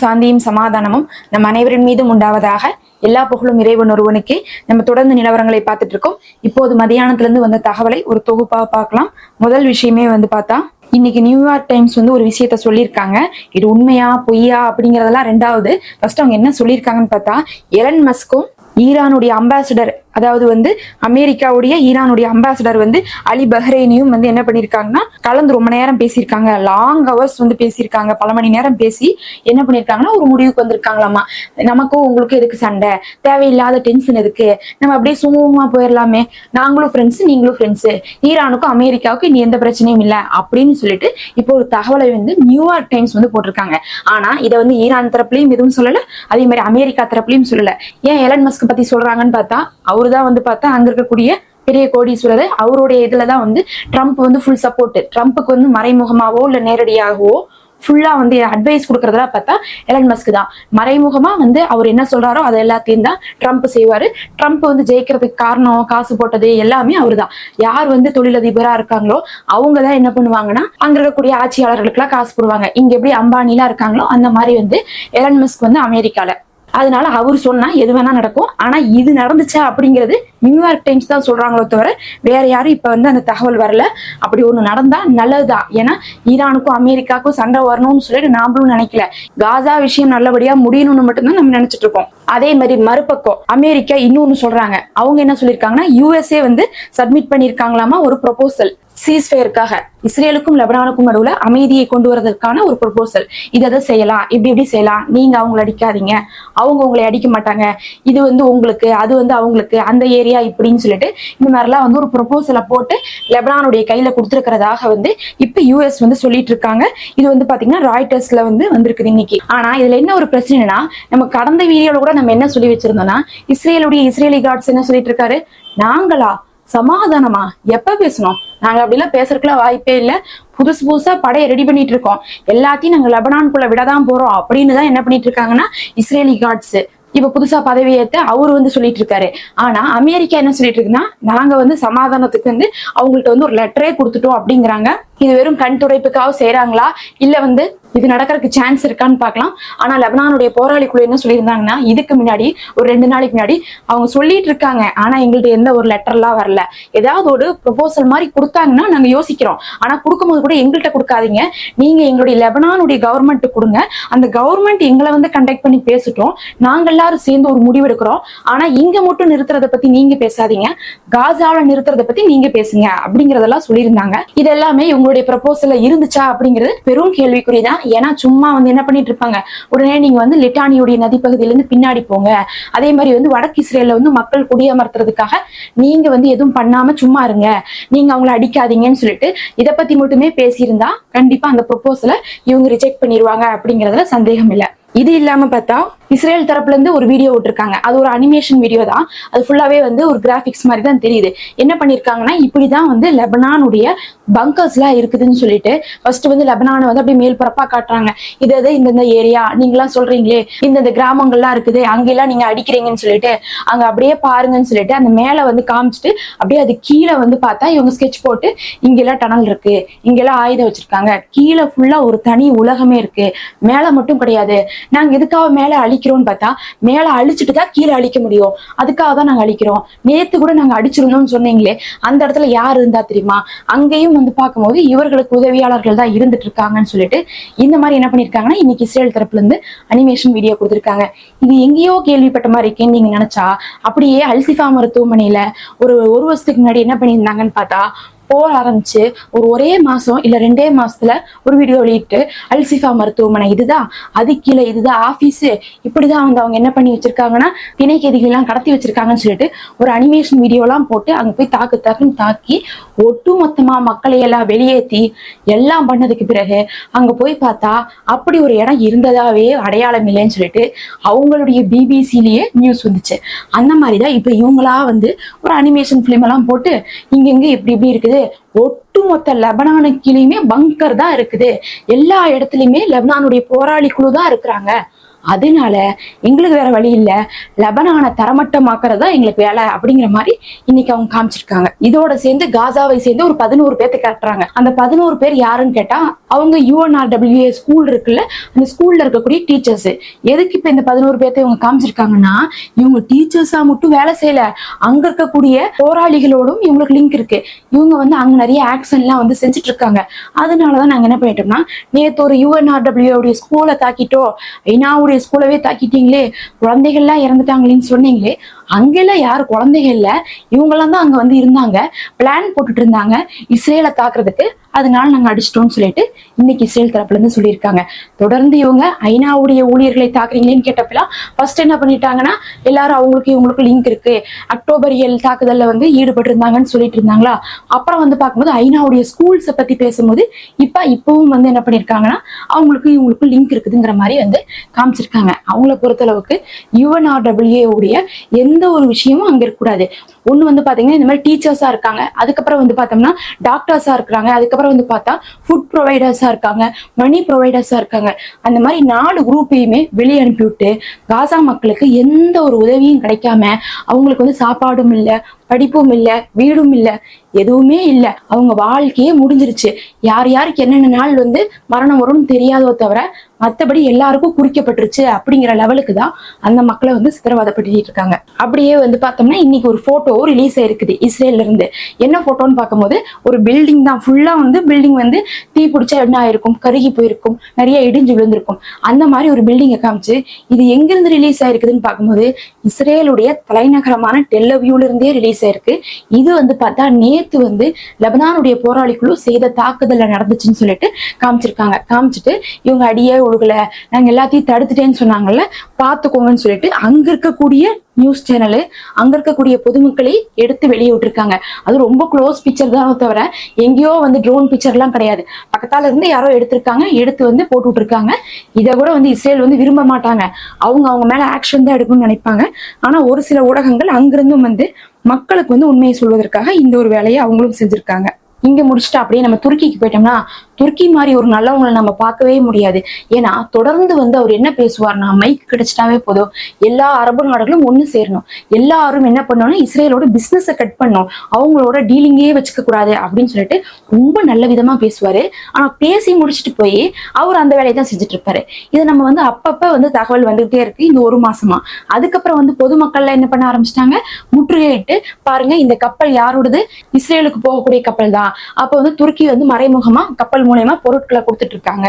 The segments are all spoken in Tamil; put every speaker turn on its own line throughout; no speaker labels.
சாந்தியும் சமாதானமும் நம் அனைவரின் மீதும் உண்டாவதாக எல்லா புகழும் இறைவன் ஒருவனுக்கே. நம்ம தொடர்ந்து நிலவரங்களை பார்த்துட்டு இருக்கோம். இப்போது மதியானத்துலேருந்து வந்த தகவலை ஒரு தொகுப்பாக பார்க்கலாம். முதல் விஷயமே வந்து பார்த்தா இன்னைக்கு நியூயார்க் டைம்ஸ் வந்து ஒரு விஷயத்த சொல்லியிருக்காங்க. இது உண்மையா பொய்யா அப்படிங்கறதெல்லாம் ரெண்டாவது. ஃபர்ஸ்ட் அவங்க என்ன சொல்லியிருக்காங்கன்னு பார்த்தா எலன் மஸ்கும் ஈரானுடைய அம்பாசிடர் அதாவது வந்து அமெரிக்காவுடைய ஈரானுடைய அம்பாசிடர் வந்து அலி பஹ்ரைனியும் வந்து என்ன பண்ணியிருக்காங்கன்னா கலந்து ரொம்ப நேரம் பேசியிருக்காங்க. லாங் ஹவர்ஸ் வந்து பேசியிருக்காங்க. பல மணி நேரம் பேசி என்ன பண்ணியிருக்காங்கன்னா ஒரு முடிவுக்கு வந்திருக்காங்களாமா. நமக்கும் உங்களுக்கும் எதுக்கு சண்டை? தேவையில்லாத டென்ஷன் எதுக்கு? நம்ம அப்படியே சுமூகமா போயிடலாமே நாங்களும் ஃப்ரெண்ட்ஸ் நீங்களும் ஃப்ரெண்ட்ஸ் ஈரானுக்கும் அமெரிக்காவுக்கும் இனி எந்த பிரச்சனையும் இல்லை அப்படின்னு சொல்லிட்டு இப்போ ஒரு தகவலை வந்து நியூயார்க் டைம்ஸ் வந்து போட்டிருக்காங்க. ஆனா இதை வந்து ஈரான் தரப்புலையும் எதுவும் சொல்லல. அதே மாதிரி அமெரிக்கா தரப்புலையும் சொல்லல. ஏன் எலன் மஸ்க் பத்தி சொல்றாங்கன்னு பார்த்தா அவரு தான் வந்து பார்த்தா அங்க இருக்கக்கூடிய பெரிய கோடீஸ்வரர். அவருடைய இதுல தான் வந்து ட்ரம்ப் வந்து ஃபுல் சப்போர்ட் ட்ரம்ப்புக்கு வந்து மறைமுகமாவோ இல்ல நேரடியாகவோ ஃபுல்லா வந்து அட்வைஸ் கொடுக்கறதுல பார்த்தா எலன் மஸ்க் தான். மறைமுகமா வந்து அவர் என்ன சொல்றாரோ அது எல்லாத்தையும் தான் ட்ரம்ப் செய்வாரு. ட்ரம்ப் வந்து ஜெயிக்கிறதுக்கு காரணம் காசு போட்டது எல்லாமே அவர் தான் யார் வந்து தொழிலதிபரா இருக்காங்களோ அவங்க தான் என்ன பண்ணுவாங்கன்னா அங்க இருக்கக்கூடிய ஆட்சியாளர்களுக்கெல்லாம் காசு போடுவாங்க. இங்க எப்படி அம்பானிலாம் இருக்காங்களோ அந்த மாதிரி வந்து எலன் மஸ்க் வந்து அமெரிக்கால அதனால அவர் சொன்னா எது வேணா நடக்கும். ஆனா இது நடந்துச்சா அப்படிங்கிறது நியூயார்க் டைம்ஸ் தான் சொல்றாங்களோ தவிர வேற யாரும் இப்ப வந்து அந்த தகவல் வரல. அப்படி ஒண்ணு நடந்தா நல்லதுதான் ஏன்னா ஈரானுக்கும் அமெரிக்காவுக்கும் சண்டை வரணும்னு சொல்லிட்டு நாமளும் நினைக்கல. காசா விஷயம் நல்லபடியா முடியணும்னு மட்டும்தான் நம்ம நினைச்சிட்டு இருக்கோம். அதே மாதிரி மறுபக்கம் அமெரிக்கா இன்னொன்னு சொல்றாங்க. அவங்க என்ன சொல்லியிருக்காங்கன்னா யூஎஸ்ஏ வந்து சப்மிட் பண்ணியிருக்காங்களாமா? ஒரு ப்ரொபோசல் சீஸ்ஃபயருக்காக இஸ்ரேலுக்கும் லெபனானுக்கும் நடுவுல அமைதியை கொண்டு வரதற்கான ஒரு ப்ரொபோசல் இதை அதை செய்யலாம். இப்படி இப்படி செய்யலாம். நீங்க அவங்களை அடிக்காதீங்க. அவங்க உங்களை அடிக்க மாட்டாங்க. இது வந்து உங்களுக்கு அது வந்து அவங்களுக்கு அந்த ஏரியா இப்படின்னு சொல்லிட்டு இந்த மாதிரிலாம் வந்து ஒரு ப்ரொபோசலை போட்டு லெபனானுடைய கையில கொடுத்துருக்கிறதாக வந்து இப்ப யூஎஸ் வந்து சொல்லிட்டு இருக்காங்க. இது வந்து பாத்தீங்கன்னா ராய்டர்ஸ்ல வந்து வந்திருக்குது இன்னைக்கு. ஆனா இதுல என்ன ஒரு பிரச்சனைனா நம்ம கடந்த வீடியோல கூட நம்ம என்ன சொல்லி வச்சிருந்தோம்னா இஸ்ரேலுடைய இஸ்ரேலி காட்ஸ் என்ன சொல்லிட்டு இருக்காரு? நாங்களா சமாதானமா? எப்ப பேசணும்? நாங்க அப்படிலாம் பேசுறதுக்குலாம் வாய்ப்பே இல்லை. புதுசு புதுசா படையை ரெடி பண்ணிட்டு இருக்கோம். எல்லாத்தையும் நாங்க லெபனான்குள்ள விடதான் போறோம் அப்படின்னு தான் என்ன பண்ணிட்டு இருக்காங்கன்னா இஸ்ரேலி காட்ஸ் இப்ப புதுசா பதவியேற்ற அவரு அவர் வந்து சொல்லிட்டு இருக்காரு. ஆனா அமெரிக்கா என்ன சொல்லிட்டு இருக்குன்னா நாங்க வந்து சமாதானத்துக்கு வந்து அவங்கள்ட்ட வந்து ஒரு லெட்டரே கொடுத்துட்டோம் அப்படிங்கிறாங்க. இது வெறும் கண் துடைப்புக்காக செய்யறாங்களா இல்ல வந்து இது நடக்கிறதுக்கு சான்ஸ் இருக்கான்னு பார்க்கலாம். ஆனா லெபனானுடைய போராளி குழு என்ன சொல்லியிருந்தாங்கன்னா இதுக்கு முன்னாடி ஒரு ரெண்டு நாளைக்கு முன்னாடி அவங்க சொல்லிட்டு இருக்காங்க. ஆனா எங்கள்கிட்ட எந்த ஒரு லெட்டர்லாம் வரல. ஏதாவது ஒரு ப்ரொபோசல் மாதிரி கொடுத்தாங்கன்னா நாங்கள் யோசிக்கிறோம். ஆனா கொடுக்கும்போது கூட எங்கள்கிட்ட கொடுக்காதீங்க. நீங்க எங்களுடைய லெபனானுடைய கவர்மெண்ட்டு கொடுங்க. அந்த கவர்மெண்ட் எங்களை வந்து கண்டக்ட் பண்ணி பேசிட்டோம். நாங்க எல்லாரும் சேர்ந்து ஒரு முடிவு எடுக்கிறோம். ஆனா இங்க மட்டும் நிறுத்துறத பத்தி நீங்க பேசாதீங்க. காசாவில் நிறுத்துறத பத்தி நீங்க பேசுங்க அப்படிங்கிறதெல்லாம் சொல்லியிருந்தாங்க. இது எல்லாமே இவங்களுடைய ப்ரப்போசல்ல இருந்துச்சா அப்படிங்கிறது பெரும் கேள்விக்குறி தான் ஏன்னா சும்மா வந்து என்ன பண்ணிட்டு இருப்பாங்க உடனே நீங்க வந்து லிட்டானியுடைய நதிப்பகுதியிலேருந்து பின்னாடி போங்க. அதே மாதிரி வந்து வடக்கு இஸ்ரேல்ல வந்து மக்கள் குடியமர்த்துறதுக்காக நீங்க வந்து எதுவும் பண்ணாம சும்மா இருங்க. நீங்க அவங்கள அடிக்காதீங்கன்னு சொல்லிட்டு இதை பத்தி மட்டுமே பேசியிருந்தா கண்டிப்பா அந்த ப்ரொபோசலை இவங்க ரிஜெக்ட் பண்ணிடுவாங்க அப்படிங்கறதுல சந்தேகம் இல்லை. இது இல்லாம பார்த்தா இஸ்ரேல் தரப்புல இருந்து ஒரு வீடியோ விட்டுருக்காங்க. அது ஒரு அனிமேஷன் வீடியோ தான். அது ஃபுல்லாவே வந்து ஒரு கிராஃபிக்ஸ் மாதிரி தான் தெரியுது. என்ன பண்ணிருக்காங்கன்னா இப்படிதான் வந்து லெபனானுடைய பங்கர்ஸ் எல்லாம் இருக்குதுன்னு சொல்லிட்டு ஃபர்ஸ்ட் வந்து லெபனானை வந்து அப்படியே மேல் பரப்பா காட்டுறாங்க. இது இது இந்தந்த ஏரியா நீங்களாம் சொல்றீங்களே இந்தந்த கிராமங்கள்லாம் இருக்குது. அங்கெல்லாம் நீங்க அடிக்கிறீங்கன்னு சொல்லிட்டு அங்க அப்படியே பாருங்கன்னு சொல்லிட்டு அந்த மேல வந்து காமிச்சிட்டு அப்படியே அது கீழே வந்து பார்த்தா இவங்க ஸ்கெட்ச் போட்டு இங்கெல்லாம் டனல் இருக்கு. இங்கெல்லாம் ஆயுதம் வச்சிருக்காங்க. கீழே ஃபுல்லா ஒரு தனி உலகமே இருக்கு. மேல மட்டும் கிடையாது. நாங்க எதுக்காக மேல அழிக்கிறோம்னு பார்த்தா மேல அழிச்சிட்டு தான் கீழே அழிக்க முடியும். அதுக்காக தான் நாங்க அழிக்கிறோம். நேத்து கூட நாங்க அடிச்சிருந்தோம்னு சொன்னீங்களே அந்த இடத்துல யார் இருந்தா தெரியுமா? அங்கேயும் வந்து பார்க்கும்போது இவர்களுக்கு உதவியாளர்கள் தான் இருந்துட்டு இருக்காங்கன்னு சொல்லிட்டு இந்த மாதிரி என்ன பண்ணிருக்காங்கன்னா இன்னைக்கு இஸ்ரேல் தரப்புல இருந்து அனிமேஷன் வீடியோ கொடுத்துருக்காங்க. இது எங்கேயோ கேள்விப்பட்ட மாதிரி இருக்கேன்னு நீங்க நினைச்சா அப்படியே அல்சிஃபா மருத்துவமனையில ஒரு ஒரு வருஷத்துக்கு முன்னாடி என்ன பண்ணியிருந்தாங்கன்னு பார்த்தா போக ஆரம்பிச்சு ஒரு ஒரே மாசம் இல்ல ரெண்டே மாசத்துல ஒரு வீடியோ வெளியிட்டு அல்சிஃபா மருத்துவமனை இதுதான் அது கீழே இதுதான் ஆபீஸ் இப்படிதான் வந்து அவங்க என்ன பண்ணி வச்சிருக்காங்கன்னா பிணை எல்லாம் கடத்தி வச்சிருக்காங்கன்னு சொல்லிட்டு ஒரு அனிமேஷன் வீடியோ எல்லாம் போட்டு அங்க போய் தாக்கு தாக்குன்னு தாக்கி ஒட்டு மொத்தமா மக்களை எல்லாம் வெளியேத்தி எல்லாம் பண்ணதுக்கு பிறகு அங்க போய் பார்த்தா அப்படி ஒரு இடம் இருந்ததாவே அடையாளம் இல்லைன்னு சொல்லிட்டு அவங்களுடைய பிபிசிலேயே நியூஸ் வந்துச்சு. அந்த மாதிரிதான் இப்ப இவங்களா வந்து ஒரு அனிமேஷன் பிலிம் எல்லாம் போட்டு இங்கங்க இப்படி இப்படி இருக்குது ஒட்டுமொத்த லெபனானுக்கிலையுமே பங்கர் தான் இருக்குது. எல்லா இடத்துலயுமே லெபனானுடைய போராளி குழு தான் இருக்கிறாங்க. அதனால எங்களுக்கு வேற வழி இல்ல. லெபனானை தரமட்டமாக்குறது தான் எங்களுக்கு வேலை அப்படிங்கிற மாதிரி இன்னைக்கு அவங்க காமிச்சிருக்காங்க. இதோட சேர்ந்து காசாவை சேர்ந்து ஒரு பதினோரு பேர்த்த கட்டுறாங்க. அந்த பதினோரு பேர் யாருன்னு கேட்டா அவங்க யூஎன்ஆர்டபிள்யூஏ ஸ்கூல் இருக்குல்ல அந்த ஸ்கூல்ல இருக்கக்கூடிய டீச்சர்ஸ் எதுக்கு இப்ப இந்த பதினோரு பேர்த்த இவங்க காமிச்சிருக்காங்கன்னா இவங்க டீச்சர்ஸா மட்டும் வேலை செய்யல. அங்க இருக்கக்கூடிய போராளிகளோடும் இவங்களுக்கு லிங்க் இருக்கு. இவங்க வந்து அங்க நிறைய ஆக்ஷன்லாம் வந்து செஞ்சுட்டு இருக்காங்க அதனாலதான் நாங்க என்ன பண்ணிட்டோம்னா நேத்து ஒரு யூஎன்ஆர்டபிள்யூஏ ஸ்கூலை தாக்கிட்டோம். ஐநாவுடைய ஸ்கூலவே தாக்கிட்டீங்களே? குழந்தைகள்லாம் இறந்துட்டாங்களேன்னு சொன்னீங்களே? அங்கெல்லாம் யார் குழந்தைங்க இல்லை இவங்கெல்லாம் தான் அங்க வந்து இருந்தாங்க. பிளான் போட்டுட்டு இருந்தாங்க. இஸ்ரேலை தாக்குறதுக்கு அதனால நாங்க அடிச்சிட்டோம்னு சொல்லிட்டு இன்னைக்கு இஸ்ரேல் தரப்புல இருந்து சொல்லியிருக்காங்க. தொடர்ந்து இவங்க ஐநாவுடைய ஊழியர்களை தாக்குறீங்களேன்னு கேட்டப்பெல்லாம் ஃபர்ஸ்ட் என்ன பண்ணிட்டாங்கன்னா எல்லாரும் அவங்களுக்கு இவங்களுக்கு லிங்க் இருக்கு. அக்டோபர் ஏழு தாக்குதல்ல வந்து ஈடுபட்டு இருந்தாங்கன்னு சொல்லிட்டு இருந்தாங்களா? அப்புறம் வந்து பார்க்கும்போது ஐநாவுடைய ஸ்கூல்ஸை பத்தி பேசும்போது இப்ப இப்பவும் வந்து என்ன பண்ணிருக்காங்கன்னா அவங்களுக்கு இவங்களுக்கு லிங்க் இருக்குதுங்கிற மாதிரி வந்து காமிச்சிருக்காங்க. அவங்கள பொறுத்தளவுக்கு யுஎன்ஆர்டபிள்யூஏ உடைய எந்த எந்த ஒரு விஷயமும் அங்க இருக்கக்கூடாது. ஒண்ணு வந்து பாத்தீங்கன்னா இந்த மாதிரி டீச்சர்ஸா இருக்காங்க. அதுக்கப்புறம் வந்து பார்த்தோம்னா டாக்டர்ஸா இருக்கிறாங்க. அதுக்கப்புறம் வந்து பார்த்தா ஃபுட் ப்ரொவைடர்ஸா இருக்காங்க மணி ப்ரொவைடர்ஸா இருக்காங்க. அந்த மாதிரி நாலு குரூப்பையுமே வெளியே அனுப்பிவிட்டு காசா மக்களுக்கு எந்த ஒரு உதவியும் கிடைக்காம அவங்களுக்கு வந்து சாப்பாடும் இல்லை படிப்பும் இல்லை வீடும் இல்லை எதுவுமே இல்லை. அவங்க வாழ்க்கையே முடிஞ்சிருச்சு. யார் யாருக்கு என்னென்ன நாள் வந்து மரணம் வரும்னு தெரியாதோ தவிர மற்றபடி எல்லாருக்கும் குறிக்கப்பட்டுருச்சு அப்படிங்கிற லெவலுக்கு தான் அந்த மக்களை வந்து சித்திரவதைப்படுத்திட்டு இருக்காங்க அப்படியே வந்து பார்த்தோம்னா இன்னைக்கு ஒரு போட்டோ ரிலீஸ் ஆயிருக்குது இஸ்ரேல்ல இருந்து. என்ன போட்டோன்னு பார்க்கும்போது ஒரு பில்டிங் தான். ஃபுல்லா வந்து பில்டிங் வந்து தீ பிடிச்சா என்ன ஆயிருக்கும்? கருகி போயிருக்கும். நிறைய இடிஞ்சு விழுந்திருக்கும். அந்த மாதிரி ஒரு பில்டிங்கை காமிச்சு இது எங்கிருந்து ரிலீஸ் ஆயிருக்குதுன்னு பார்க்கும்போது இஸ்ரேலுடைய தலைநகரமான டெல்லவியூல இருந்தே ரிலீஸ் ஆயிருக்கு. இது வந்து பார்த்தா நேத்து வந்து லெபனானுடைய போராளிக்குழு செய்த தாக்குதல நடந்துச்சுன்னு சொல்லிட்டு காமிச்சிருக்காங்க. காமிச்சிட்டு இவங்க அடியே ஒழுகல நாங்க எல்லாத்தையும் தடுத்துட்டேன்னு சொன்னாங்கல்ல பாத்துக்கோங்கன்னு சொல்லிட்டு அங்க இருக்கக்கூடிய நியூஸ் சேனலு அங்க இருக்கக்கூடிய பொதுமக்களை எடுத்து வெளியே விட்டுருக்காங்க. அது ரொம்ப க்ளோஸ் பிக்சர் தான் தவிர எங்கேயோ வந்து ட்ரோன் பிக்சர்லாம் கிடையாது. பக்கத்தால இருந்து யாரோ எடுத்திருக்காங்க எடுத்து வந்து போட்டு விட்டுருக்காங்க. இதை கூட வந்து இஸ்ரேல் வந்து விரும்ப மாட்டாங்க. அவங்க அவங்க மேல ஆக்ஷன் தான் எடுக்கணும்னு நினைப்பாங்க. ஆனா ஒரு சில ஊடகங்கள் அங்கிருந்தும் வந்து மக்களுக்கு வந்து உண்மையை சொல்வதற்காக இந்த ஒரு வேலையை அவங்களும் செஞ்சிருக்காங்க. இங்க முடிச்சுட்டு அப்படியே நம்ம துருக்கிக்கு போயிட்டோம்னா துருக்கி மாதிரி ஒரு நல்லவங்களை நம்ம பார்க்கவே முடியாது. ஏன்னா தொடர்ந்து வந்து அவர் என்ன பேசுவார்னா மைக் கிடைச்சிட்டாவே போதும். எல்லா அரபு நாடுகளும் ஒன்று சேரணும். எல்லாரும் என்ன பண்ணணும்னா இஸ்ரேலோட பிஸ்னஸை கட் பண்ணும் அவங்களோட டீலிங்கே வச்சுக்க கூடாது அப்படின்னு சொல்லிட்டு ரொம்ப நல்ல விதமா பேசுவாரு. ஆனா பேசி முடிச்சுட்டு போய் அவர் அந்த வேலையை தான் செஞ்சுட்டு இருப்பாரு. இதை நம்ம வந்து அப்பப்ப வந்து தகவல் வந்துகிட்டே இருக்கு. இந்த ஒரு மாசமா. அதுக்கப்புறம் வந்து பொதுமக்கள்ல என்ன பண்ண ஆரம்பிச்சிட்டாங்க? முற்றுகையிட்டு பாருங்க இந்த கப்பல் யாரோடது? இஸ்ரேலுக்கு போகக்கூடிய கப்பல் தான் அப்ப வந்து துருக்கி வந்து மறைமுகமா கப்பல் மூலயமா பொருட்களை கொடுத்துட்டு இருக்காங்க.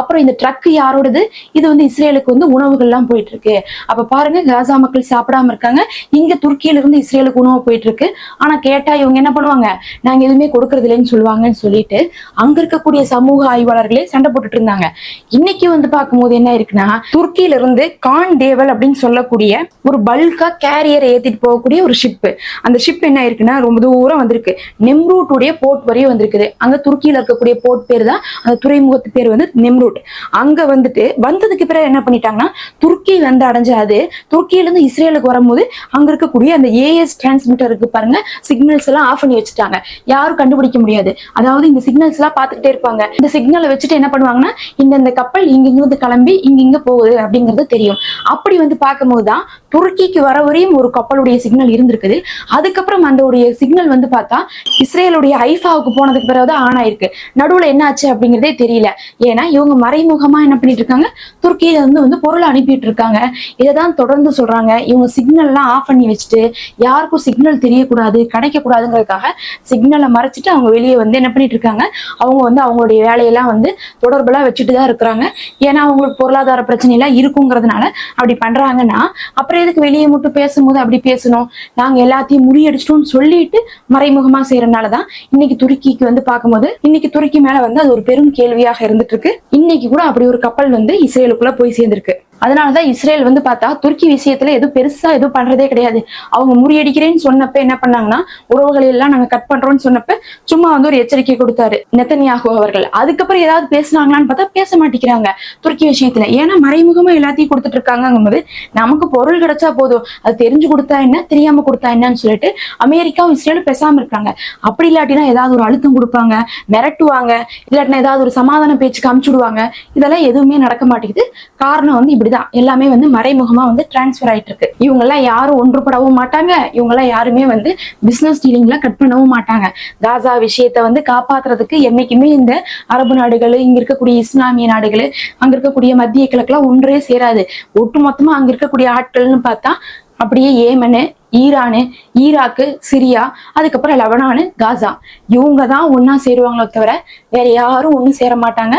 அப்புறம் இந்த ட்ரக் யாரோடது? இது வந்து இஸ்ரேலுக்கு வந்து உணவுகள்லாம் போயிட்டு இருக்கு அப்ப பாருங்க காசா மக்கள் சாப்பிடாம இருக்காங்க. இங்க துருக்கியில இருந்து இஸ்ரேலுக்கு உணவு போயிட்டு இருக்கு ஆனா கேட்டா இவங்க என்ன பண்ணுவாங்க? நாங்க எதுவுமே கொடுக்கறது இல்லைன்னு சொல்லுவாங்கன்னு சொல்லிட்டு அங்க இருக்கக்கூடிய சமூக ஆய்வாளர்களே சண்டை போட்டுட்டு இருந்தாங்க. இன்னைக்கு வந்து பார்க்கும்போது என்ன இருக்குன்னா துருக்கியில இருந்து கான் டேவல் அப்படின்னு சொல்லக்கூடிய ஒரு பல்கா கேரியரை ஏத்திட்டு போகக்கூடிய ஒரு ஷிப் அந்த ஷிப் என்ன இருக்குன்னா ரொம்ப தூரம் வந்திருக்கு. நெம்ரூட்டுடைய போர்ட் போர்ட் வரையும் வந்திருக்குது. அங்க துருக்கியில இருக்கக்கூடிய போர்ட் பேர் தான் அந்த துறைமுகத்து பேர் வந்து நிம்ரூட். அங்க வந்துட்டு வந்ததுக்கு பிறகு என்ன பண்ணிட்டாங்கன்னா துருக்கி வந்து அடைஞ்சாது துருக்கியில இருந்து இஸ்ரேலுக்கு வரும்போது அங்க இருக்கக்கூடிய அந்த ஏஎஸ் டிரான்ஸ்மிட்டர் இருக்கு பாருங்க சிக்னல்ஸ் எல்லாம் ஆஃப் பண்ணி வச்சுட்டாங்க. யாரும் கண்டுபிடிக்க முடியாது. அதாவது இந்த சிக்னல்ஸ் எல்லாம் பார்த்துக்கிட்டே இருப்பாங்க. இந்த சிக்னலை வச்சுட்டு என்ன பண்ணுவாங்கன்னா இந்த இந்த கப்பல் இங்க இருந்து கிளம்பி இங்க இங்க போகுது அப்படிங்கிறது தெரியும். அப்படி வந்து பார்க்கும்போது தான் துருக்கிக்கு வர வரையும் ஒரு கப்பலுடைய சிக்னல் இருந்திருக்குது. அதுக்கப்புறம் அந்த உடைய சிக்னல் வந்து பார்த்தா இஸ்ரேலுடைய ஐஃபா ஐஃபாவுக்கு போனதுக்கு பிறகு தான் ஆன் ஆயிருக்கு. நடுவுல என்ன ஆச்சு அப்படிங்கிறதே தெரியல. ஏன்னா இவங்க மறைமுகமா என்ன பண்ணிட்டு இருக்காங்க? துருக்கியில இருந்து வந்து பொருளை அனுப்பிட்டு இருக்காங்க. இதை தான் தொடர்ந்து சொல்றாங்க. இவங்க சிக்னல்லாம் ஆஃப் பண்ணி வச்சுட்டு யாருக்கும் சிக்னல் தெரியக்கூடாது கிடைக்க கூடாதுங்கிறதுக்காக சிக்னலை மறைச்சிட்டு அவங்க வெளியே வந்து என்ன பண்ணிட்டு இருக்காங்க? அவங்க வந்து அவங்களுடைய வேலையெல்லாம் வந்து தொடர்பெல்லாம் வச்சுட்டு தான் இருக்கிறாங்க. ஏன்னா அவங்களுக்கு பொருளாதார பிரச்சனை எல்லாம் இருக்குங்கிறதுனால அப்படி பண்றாங்கன்னா அப்புறம் எதுக்கு வெளியே மட்டும் பேசும்போது அப்படி பேசணும்? நாங்க எல்லாத்தையும் முறியடிச்சிட்டோம்னு சொல்லிட்டு மறைமுகமா செய்யறதுனால தான் இன்னைக்கு துருக்கிக்கு வந்து பார்க்கும்போது இன்னைக்கு துருக்கி மேல வந்து அது ஒரு பெரும் கேள்வியாக இருந்துட்டு இருக்கு. இன்னைக்கு கூட அப்படி ஒரு கப்பல் வந்து இஸ்ரேலுக்குள்ள போய் சேர்ந்திருக்கு. அதனாலதான் இஸ்ரேல் வந்து பார்த்தா துருக்கி விஷயத்துல எதுவும் பெருசா எதுவும் பண்றதே கிடையாது. அவங்க முறியடிக்கிறேன்னு சொன்னப்ப என்ன பண்ணாங்கன்னா உறவுகளை எல்லாம் நாங்க கட் பண்றோம்னு சொன்னப்ப சும்மா வந்து ஒரு எச்சரிக்கை கொடுத்தாரு நெத்தனியாகு அவர்கள். அதுக்கப்புறம் ஏதாவது பேசுனாங்களான்னு பார்த்தா பேச மாட்டேங்கிறாங்க துருக்கி விஷயத்துல. ஏன்னா மறைமுகமா எல்லாத்தையும் கொடுத்துட்டு இருக்காங்கும்போது நமக்கு பொருள் கிடைச்சா போதும். அது தெரிஞ்சு கொடுத்தா என்ன தெரியாம கொடுத்தா என்னன்னு சொல்லிட்டு அமெரிக்காவும் இஸ்ரேலும் பேசாம இருக்காங்க. அப்படி இல்லாட்டினா ஏதாவது ஒரு அழுத்தம் கொடுப்பாங்க மிரட்டுவாங்க இல்லாட்டினா ஏதாவது ஒரு சமாதான பேச்சுக்கு அமுச்சுடுவாங்க. இதெல்லாம் எதுவுமே நடக்க மாட்டேங்குது. காரணம் வந்து இப்படி அப்படிதான். எல்லாமே வந்து மறைமுகமா வந்து டிரான்ஸ்ஃபர் ஆயிட்டு இருக்கு இவங்க எல்லாம் யாரும் ஒன்றுபடவும் மாட்டாங்க. இவங்க எல்லாம் யாருமே வந்து பிசினஸ் டீலிங்ல கட் பண்ணவும் மாட்டாங்க. காசா விஷயத்தை வந்து காப்பாத்துறதுக்கு என்னைக்குமே இந்த அரபு நாடுகள் இங்க இருக்கக்கூடிய இஸ்லாமிய நாடுகள் அங்க இருக்கக்கூடிய மத்திய கிழக்குலாம் ஒன்றே சேராது. ஒட்டுமொத்தமா அங்க இருக்கக்கூடிய ஆட்கள்னு பார்த்தா அப்படியே ஏமனு ஈரானு ஈராக்கு சிரியா அதுக்கப்புறம் லெபனானு காசா. இவங்க தான் ஒன்னா சேருவாங்களோ தவிர வேற யாரும் ஒன்றும் சேர மாட்டாங்க.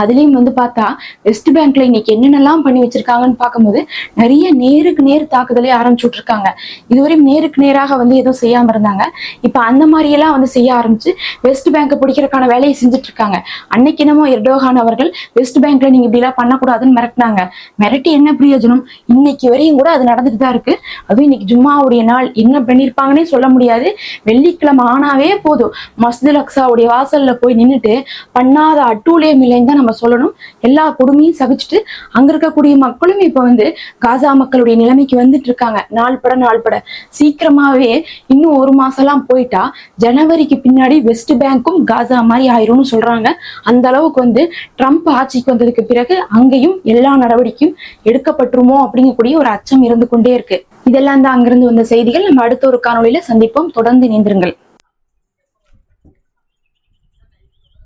அதுலயும் வந்து பார்த்தா வெஸ்ட் பேங்க்ல இன்னைக்கு என்னென்னலாம் பண்ணி வச்சிருக்காங்கன்னு பார்க்கும்போது நிறைய நேருக்கு நேர் தாக்குதலே ஆரம்பிச்சுட்டு இருக்காங்க இதுவரையும் நேருக்கு நேராக வந்து எதுவும் செய்யாம இருந்தாங்க. இப்ப அந்த மாதிரி எல்லாம் வந்து செய்ய ஆரம்பிச்சு வெஸ்ட் பேங்கை பிடிக்கிறதுக்கான வேலையை செஞ்சுட்டு இருக்காங்க அன்னைக்கு என்னமோ எர்டோகான் அவர்கள் வெஸ்ட் பேங்க்ல நீங்க இப்படி எல்லாம் பண்ணக்கூடாதுன்னு மிரட்டினாங்க. மிரட்டி என்ன பிரயோஜனம்? இன்னைக்கு வரையும் கூட அது நடந்துட்டு தான் இருக்கு. அதுவும் இன்னைக்கு ஜும்மாவுடைய நாள் என்ன பண்ணிருப்பாங்கன்னே சொல்ல முடியாது. வெள்ளிக்கிழமை ஆனாவே போதும். மஸ்ஜித் அக்சாவுடைய வாசல்ல போய் நின்னுட்டு பண்ணாத அட்டூழியம் இல்லைன்னு தான் நம்ம சொல்லணும். எல்லா கொடுமையும் சகிச்சுட்டு அங்க இருக்கக்கூடிய மக்களும் இப்ப வந்து காசா மக்களுடைய நிலைமைக்கு வந்துட்டு இருக்காங்க. நாள் பட நாள் பட. சீக்கிரமாவே இன்னும் ஒரு மாசம்லாம் போயிட்டா ஜனவரிக்கு பின்னாடி வெஸ்ட் பேங்க்கும் காசா மாதிரி ஆயிரும்னு சொல்றாங்க. அந்த அளவுக்கு வந்து ட்ரம்ப் ஆட்சிக்கு வந்ததுக்கு பிறகு அங்கேயும் எல்லா நடவடிக்கையும் எடுக்கப்பட்டுருமோ அப்படிங்கக்கூடிய ஒரு அச்சம் இருந்து கொண்டே இருக்கு. இதெல்லாம் தான் அங்கிருந்து வந்த செய்திகள். நம்ம அடுத்த ஒரு காணொலியில சந்திப்போம். தொடர்ந்து இணைந்திருங்கள்.